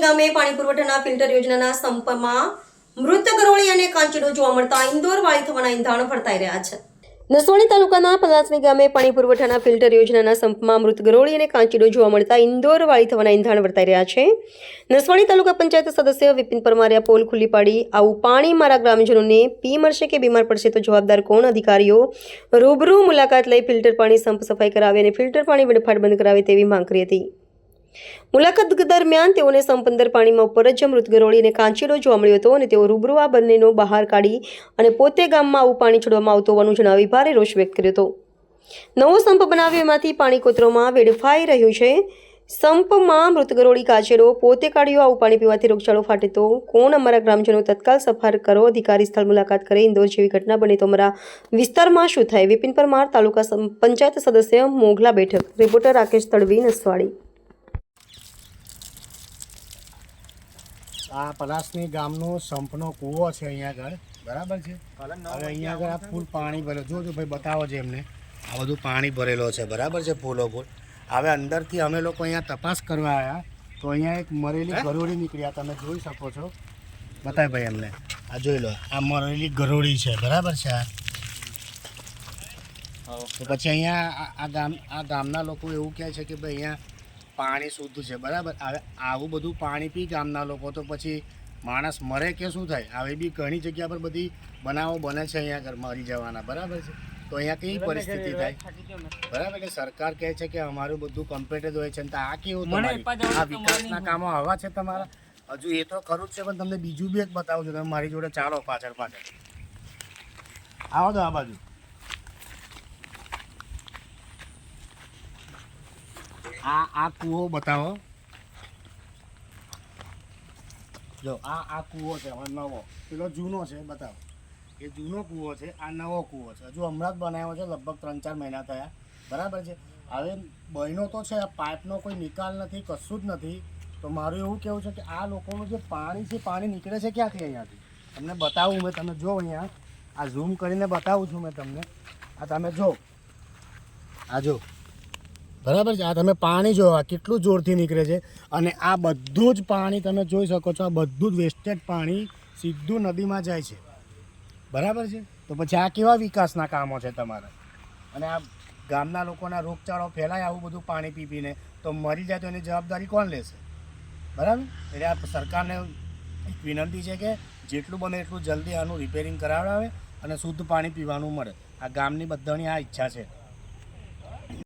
ગામે પાણી પુરવઠાના ફિલ્ટર યોજનાના સંપમાં મૃત ગરોળી અને કાંચીડો જોવા મળતા ઇન્દોર વાળી થવાના ઇંધાણ વર્તાઈ રહ્યા છે. નસવાડી તાલુકાના પલાસણી ગામે પાણી પુરવઠાના ફિલ્ટર યોજનાના સંપમાં મૃત ગરોળી અને કાંચીડો જોવા મળતા ઇન્દોર વાળી થવાના ઇંધાણ વર્તાઈ રહ્યા છે. નસવાડી તાલુકા પંચાયત સદસ્ય વિપિન પરમારે આ પોલ ખુલ્લી પાડી, આવું પાણી મારા ગ્રામજનોને પી મળશે કે બીમાર પડશે તો જવાબદાર કોણ? અધિકારીઓ રૂબરૂ મુલાકાત લઈ ફિલ્ટર પાણી, સંપ સફાઈ કરાવે અને ફિલ્ટર પાણી વેડફાટ બંધ કરાવે તેવી માંગ કરી હતી. મુલાકાત દરમિયાન તેઓને સંપંદર પાણીમાં ઉપર જ મૃત ગરોળી કાંચીડો જોવા મળ્યો હતો અને તેઓ રૂબરૂ આ બંનેનો બહાર કાઢી અને પોતે ગામમાં આવું પાણી છોડવામાં આવતું હોવાનું જણાવી ભારે રોષ વ્યક્ત કર્યો હતો. નવો સંપ બનાવ્યો એમાંથી પાણી કોતરોમાં વેડફાઈ રહ્યું છે. સંપમાં મૃત ગરોળી કાચેડો પોતે કાઢ્યો, આવું પાણી પીવાથી રોગચાળો ફાટે તો કોણ અમારા ગ્રામજનો તત્કાલ સફાર કરો, અધિકારી સ્થળ મુલાકાત કરે, ઇન્દોર જેવી ઘટના બને તો અમારા વિસ્તારમાં શું થાય? વિપિન પરમાર, તાલુકા પંચાયત સદસ્ય, મોગલા બેઠક, રિપોર્ટર રાકેશ તડવી, નસવાડી. આ પલાસની ગામનો સંપનો કૂવો છે અહીંયા આગળ. બરાબર છે. હવે અહીંયા આગળ આ ફૂલ પાણી ભરેલું. જોજો ભાઈ બતાવો છે એમને. આ બધું પાણી ભરેલો છે. બરાબર છે ફૂલો ફૂલ. હવે અંદરથી અમે લોકો અહીંયા તપાસ કરવા આવ્યા તો અહીંયા એક મરેલી ગરોળી નીકળી. આ તમે જોઈ શકો છો. બતાય ભાઈ એમને. આ જોઈ લો. આ મરેલી ગરોળી છે. બરાબર છે આ. તો પછી અહીંયા આ ગામ આ ગામના લોકો એવું કહે છે કે ભાઈ અહીંયા પાણી શુદ્ધ છે બરાબર? હવે આવું બધું પાણી પી ગામના લોકો તો પછી માણસ મરે કે શું થાય? આવી બી ઘણી જગ્યા પર બધી બનાવો બને છે અહીંયા મરી જવાના બરાબર છે? તો અહીંયા કેવી પરિસ્થિતિ થાય? બરાબર એટલે સરકાર કહે છે કે અમારું બધું કમ્પ્લીટ હોય છે તો આ કેવું આ વિકાસના કામો આવા છે તમારા? હજુ એ તો ખરું જ છે પણ તમને બીજું બી એક બતાવું છું તમે મારી જોડે ચાલો પાછળ પાછળ. આવો તો આ બાજુ. આ આ કૂવો બતાવો. જો, આ આ કૂવો છે, હવે નવો. પેલો જૂનો છે, બતાવો. એ જૂનો કૂવો છે, આ નવો કૂવો છે. હજુ હમણાં જ બનાવ્યો છે, લગભગ ત્રણ, ચાર મહિના થયા. બરાબર છે? હવે બહેનો તો છે પાઇપનો કોઈ નિકાલ નથી, કશું જ નથી. તો મારું એવું કહેવું છે કે આ લોકોનું જે પાણી છે, પાણી નીકળે છે ક્યાંથી અહીંયાથી? તમને બતાવું મેં, તમે જો અહીંયા. આ ઝૂમ કરીને બતાવું છું મેં તમને. આ તમે જો. આ જો. બરાબર છે? આ તમે પાણી જોવા કેટલું જોરથી નીકળે છે. અને આ બધું જ પાણી તમે જોઈ શકો છો, આ બધું જ વેસ્ટેજ પાણી સીધું નદીમાં જાય છે. બરાબર છે? તો પછી આ કેવા વિકાસના કામો છે તમારા? અને આ ગામના લોકોના રોગચાળો ફેલાય આવું બધું પાણી પી પીને, તો મરી જાય તો એની જવાબદારી કોણ લેશે? બરાબર? એટલે આ સરકારને એક વિનંતી છે કે જેટલું બને એટલું જલ્દી આનું રિપેરિંગ કરાવડાવે અને શુદ્ધ પાણી પીવાનું મળે. આ ગામની બધાની આ ઈચ્છા છે.